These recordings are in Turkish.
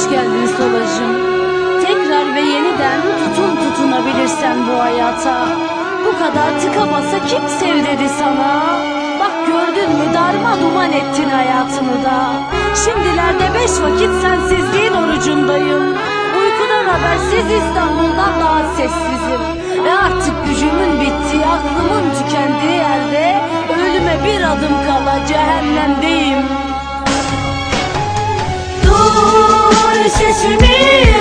Hoş geldin solacım. Tekrar ve yeniden tutun tutunabilirsen bu hayata. Bu kadar tıka basa kim sev dedi sana? Bak gördün mü darma duman ettin hayatını da. Şimdilerde beş vakit sensizliğin orucundayım. Uykudan habersiz İstanbul'dan daha sessizim. Ve artık gücümün bittiği, aklımın tükendiği yerde ölüme bir adım kala cehennemdeyim. 谢谢你。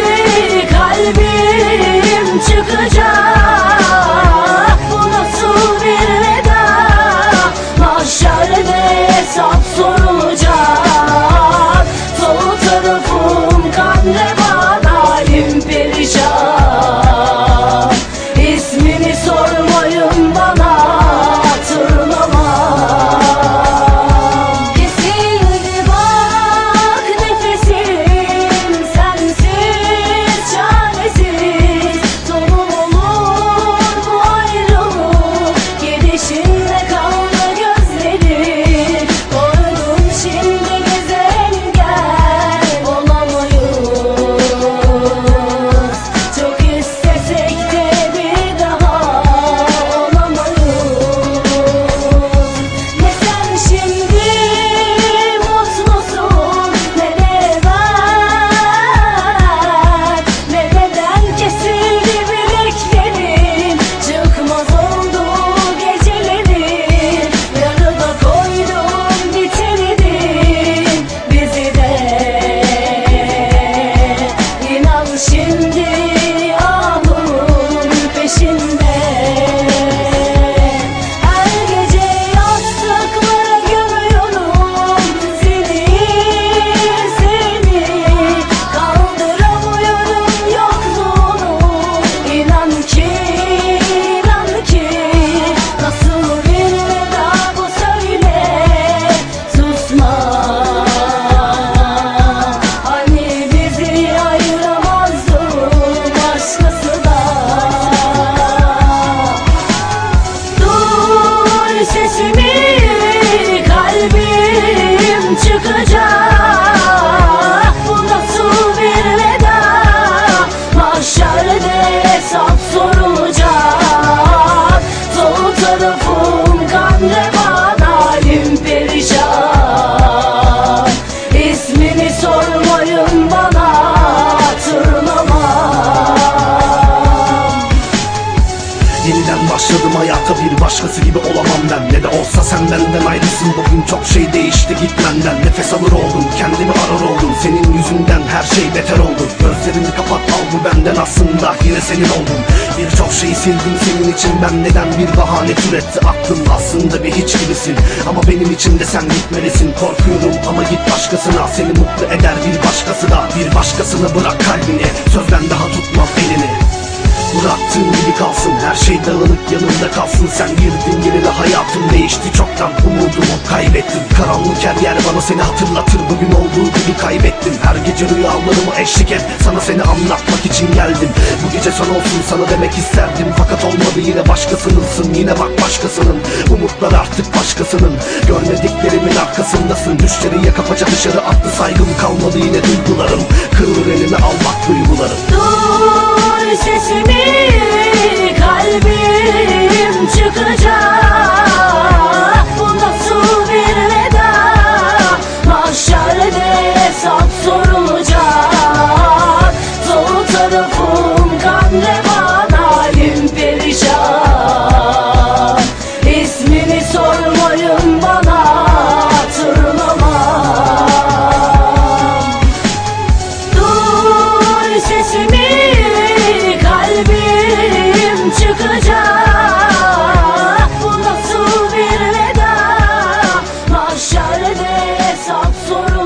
Başkası gibi olamam ben. Ne de olsa sen benden ayrısın. Bugün çok şey değişti gitmenden Nefes alır oldum kendimi arar oldum. Senin yüzünden her şey beter oldu. Gözlerini kapat al bu benden aslında. Yine senin oldum Birçok şeyi sildim senin için. Ben neden bir bahane türetti aklım Aslında bir hiç gibisin. Ama benim için de sen gitmelisin. Korkuyorum ama git başkasına. Seni mutlu eder bir başkası da. Bir başkasına bırak kalbini sözden daha tutmaz elini Bıraktığın gibi kalsın her şey dağınık yanında kalsın. Sen girdin yerine hayatım değişti. Çoktan umudumu kaybettim. Karanlık her yer bana seni hatırlatır. Bugün olduğu gibi kaybettim. Her gece rüyalarıma eşlik et. Sana seni anlatmak için geldim. Bu gece son olsun sana demek isterdim. Fakat olmadı yine başkasınınsın yine bak başkasının. Umutlar artık başkasının. Görmediklerimin arkasındasın. Düşleri yakapaca dışarı attı. Saygım kalmadı yine duygularım. Kırılır eline al bak duygularım. Dur sesimi kalbim çare de hesap soru?